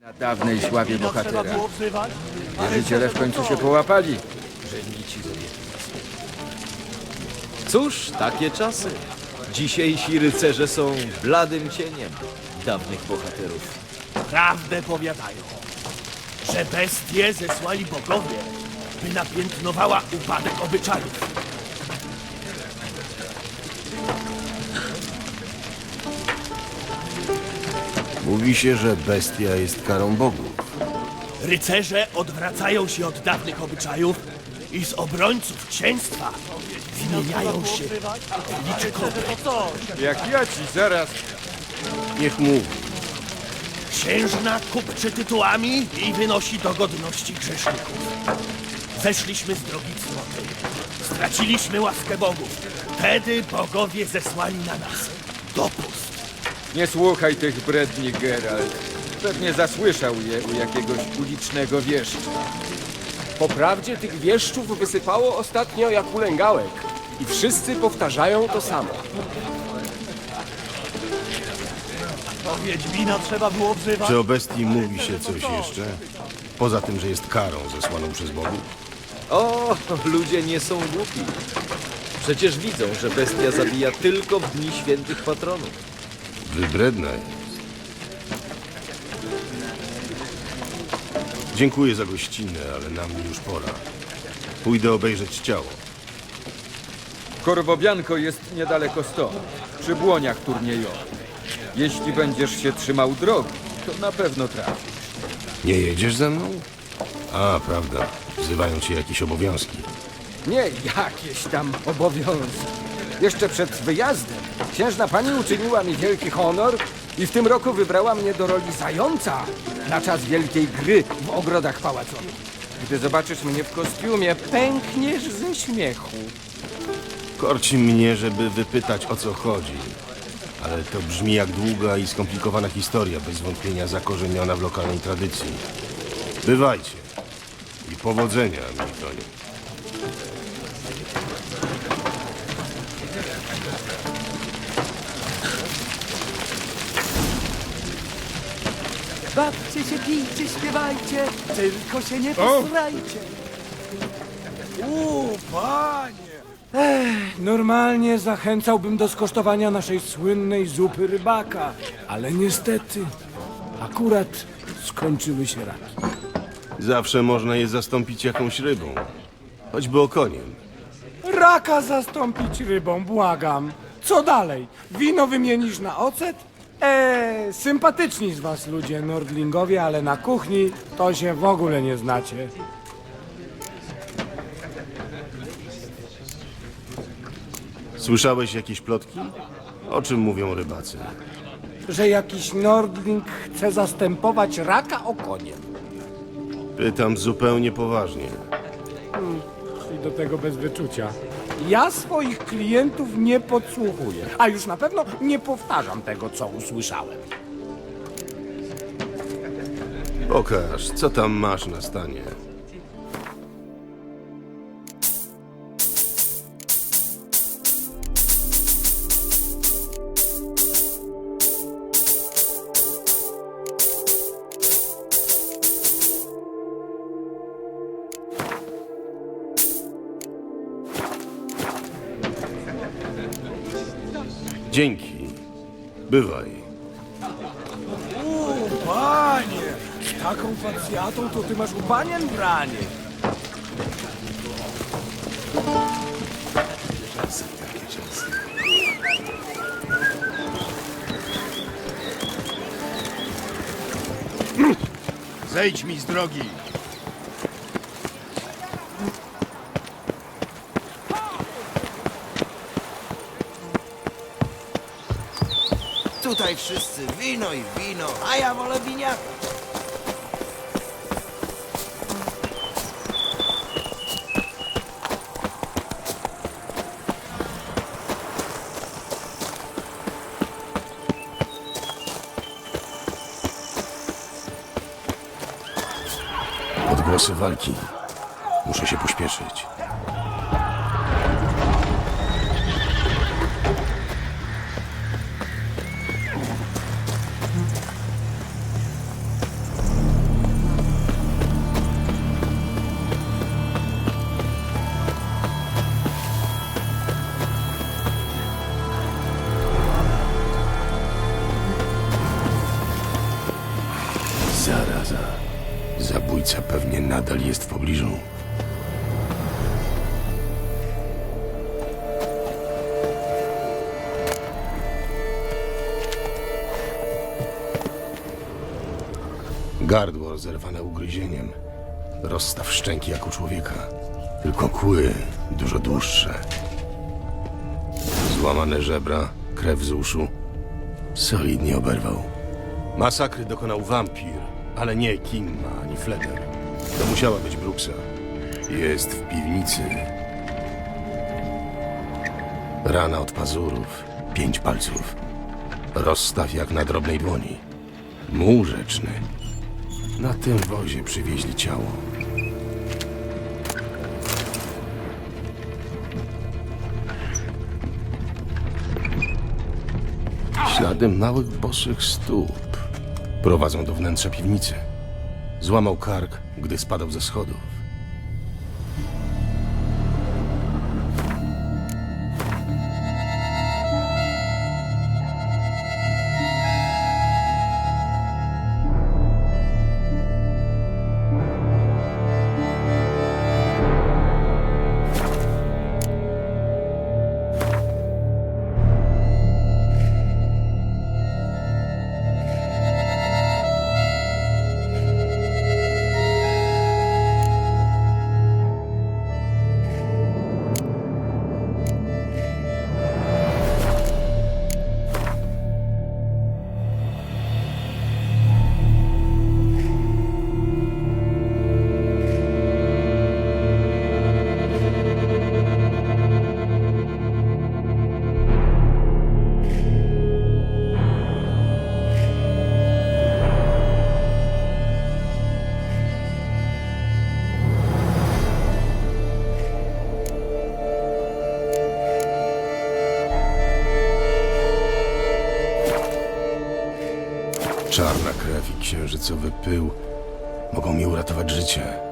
Na dawnej sławie bohatera. Wierzyciele w końcu się połapali. Cóż, takie czasy. Dzisiejsi rycerze są bladym cieniem dawnych bohaterów. Prawdę powiadają, że bestie zesłali bogowie, by napiętnowała upadek obyczajów. Mówi się, że bestia jest karą bogów. Rycerze odwracają się od dawnych obyczajów i z obrońców księstwa zmieniają się w liczkowe. Jak ja ci zaraz... Niech mówi. Księżna kupczy tytułami i wynosi do godności grzeszników. Zeszliśmy z drogi cnoty. Straciliśmy łaskę bogów. Wtedy bogowie zesłali na nas dopust. Nie słuchaj tych bredni, Geralt. Pewnie zasłyszał je u jakiegoś ulicznego wieszcza. Po prawdzie tych wieszczów wysypało ostatnio jak ulęgałek. I wszyscy powtarzają to samo. To Wiedźmina trzeba było wzywać. Czy o bestii mówi się coś jeszcze? Poza tym, że jest karą zesłaną przez bogów? O, ludzie nie są głupi. Przecież widzą, że bestia zabija tylko w dni świętych patronów. Wybredna jest. Dziękuję za gościnę, ale na mnie już pora. Pójdę obejrzeć ciało. Korwobianko jest niedaleko stąd, przy błoniach turniejowych. Jeśli będziesz się trzymał drogi, to na pewno trafisz. Nie jedziesz ze mną? A, prawda. Wzywają cię jakieś obowiązki. Nie jakieś tam obowiązki. Jeszcze przed wyjazdem księżna pani uczyniła mi wielki honor i w tym roku wybrała mnie do roli zająca na czas wielkiej gry w ogrodach pałacowych. Gdy zobaczysz mnie w kostiumie, pękniesz ze śmiechu. Korci mnie, żeby wypytać o co chodzi. Ale to brzmi jak długa i skomplikowana historia, bez wątpienia zakorzeniona w lokalnej tradycji. Bywajcie. I powodzenia, Miltonie. Bawcie się, pijcie, śpiewajcie, tylko się nie posrajcie. Uuu, panie! Normalnie zachęcałbym do skosztowania naszej słynnej zupy rybaka, ale niestety akurat skończyły się raki. Zawsze można je zastąpić jakąś rybą. Choćby okoniem. Raka zastąpić rybą, błagam. Co dalej? Wino wymienisz na ocet? Eee, sympatyczni z was ludzie nordlingowie, ale na kuchni to się w ogóle nie znacie. Słyszałeś jakieś plotki? O czym mówią rybacy? Że jakiś nordling chce zastępować raka okoniem. Pytam zupełnie poważnie. Do tego bez wyczucia. Ja swoich klientów nie podsłuchuję, a już na pewno nie powtarzam tego, co usłyszałem. Pokaż, co tam masz na stanie. Dzięki. Bywaj. Uuu, panie! Z taką facjatą to ty masz u panien branie. Zejdź mi z drogi. Tutaj wszyscy wino i wino, a ja wolę winiaka. Odgłosy walki. Muszę się pośpieszyć. Zaraza. Zabójca pewnie nadal jest w pobliżu. Gardło zerwane ugryzieniem. Rozstaw szczęki jak u człowieka. Tylko kły dużo dłuższe. Złamane żebra, krew z uszu. Solidnie oberwał. Masakry dokonał wampir, ale nie Kimma ani Fleder. To musiała być Bruxa. Jest w piwnicy. Rana od pazurów, pięć palców. Rozstaw jak na drobnej dłoni. Muł rzeczny. Na tym wozie przywieźli ciało. Ślady małych bosych stóp prowadzą do wnętrza piwnicy. Złamał kark, gdy spadał ze schodów. Czarna krew i księżycowy pył mogą mi uratować życie.